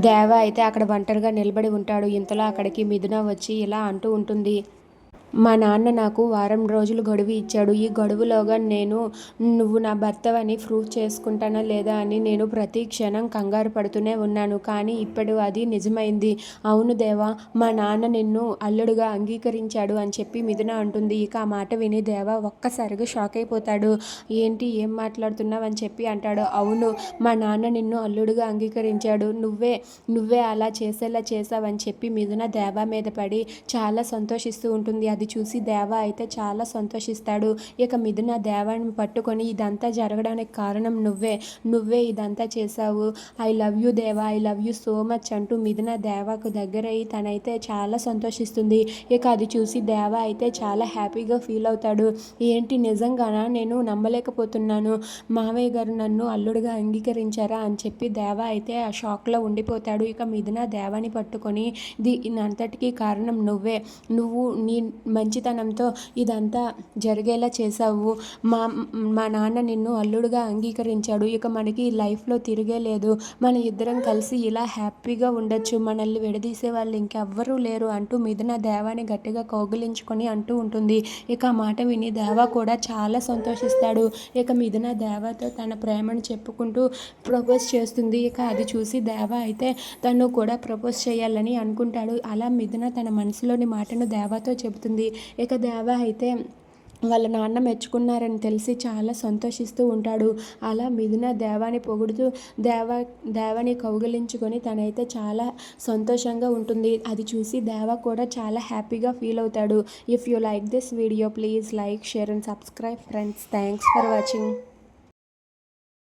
దేవ అయితే అక్కడ ఒంటరిగా నిలబడి ఉంటాడు. ఇంతలో అక్కడికి మిథున వచ్చి ఇలా అంటూ ఉంటుంది. మా నాన్న నాకు వారం రోజులు గడువు ఇచ్చాడు. ఈ గడువులోగా నేను నువ్వు నా భర్తవని ప్రూవ్ చేసుకుంటానా లేదా అని నేను ప్రతి క్షణం కంగారు పడుతూనే ఉన్నాను. కానీ ఇప్పుడు అది నిజమైంది. అవును దేవా మా నాన్న నిన్ను అల్లుడుగా అంగీకరించాడు అని చెప్పి మిథున అంటుంది. ఇక ఆ మాట విని దేవా ఒక్కసారిగా షాక్ అయిపోతాడు. ఏంటి ఏం మాట్లాడుతున్నావు అని చెప్పి అంటాడు. అవును మా నాన్న నిన్ను అల్లుడుగా అంగీకరించాడు. నువ్వే నువ్వే అలా చేసేలా చేసావని చెప్పి మిథున దేవా మీద పడి చాలా సంతోషిస్తూ ఉంటుంది. అది చూసి దేవ అయితే చాలా సంతోషిస్తాడు. ఇక మిథున దేవాన్ని పట్టుకొని ఇదంతా జరగడానికి కారణం నువ్వే. నువ్వే ఇదంతా చేశావు. I love you Deva I love you so much అంటూ మిథున దేవాకు దగ్గరయ్యి తనైతే చాలా సంతోషిస్తుంది. ఇక అది చూసి దేవ అయితే చాలా హ్యాపీగా ఫీల్ అవుతాడు. ఏంటి నిజంగానా? నేను నమ్మలేకపోతున్నాను. మావయ్య గారు నన్ను అల్లుడుగా అంగీకరించారా అని చెప్పి దేవ అయితే ఆ షాక్లో ఉండిపోతాడు. ఇక మిథున దేవాని పట్టుకొని దీనంతటికీ కారణం నువ్వే. నువ్వు నీ మంచితనంతో ఇదంతా జరిగేలా చేసావు మా మా నాన్న నిన్ను అల్లుడుగా అంగీకరించాడు. ఇక మనకి లైఫ్లో తిరిగే లేదు. మన ఇద్దరం కలిసి ఇలా హ్యాపీగా ఉండొచ్చు. మనల్ని విడదీసే వాళ్ళు ఇంకెవ్వరూ లేరు అంటూ మిథున దేవాని గట్టిగా కౌగిలించుకొని అంటూ ఉంటుంది. ఇక ఆ మాట విని దేవ కూడా చాలా సంతోషిస్తాడు. ఇక మిథున దేవతో తన ప్రేమను చెప్పుకుంటూ ప్రపోజ్ చేస్తుంది. ఇక అది చూసి దేవ అయితే తను కూడా ప్రపోజ్ చేయాలని అనుకుంటాడు. అలా మిథున తన మనసులోని మాటను దేవతో చెబుతుంది. ఇక దేవ అయితే వాళ్ళ నాన్న మెచ్చుకున్నారని తెలిసి చాలా సంతోషిస్తూ ఉంటాడు. అలా మిథున దేవాని పొగుడుతూ దేవ దేవాని కౌగిలించుకొని తనైతే చాలా సంతోషంగా ఉంటుంది. అది చూసి దేవ కూడా చాలా హ్యాపీగా ఫీల్ అవుతాడు. If you like this video please like share and subscribe friends thanks for watching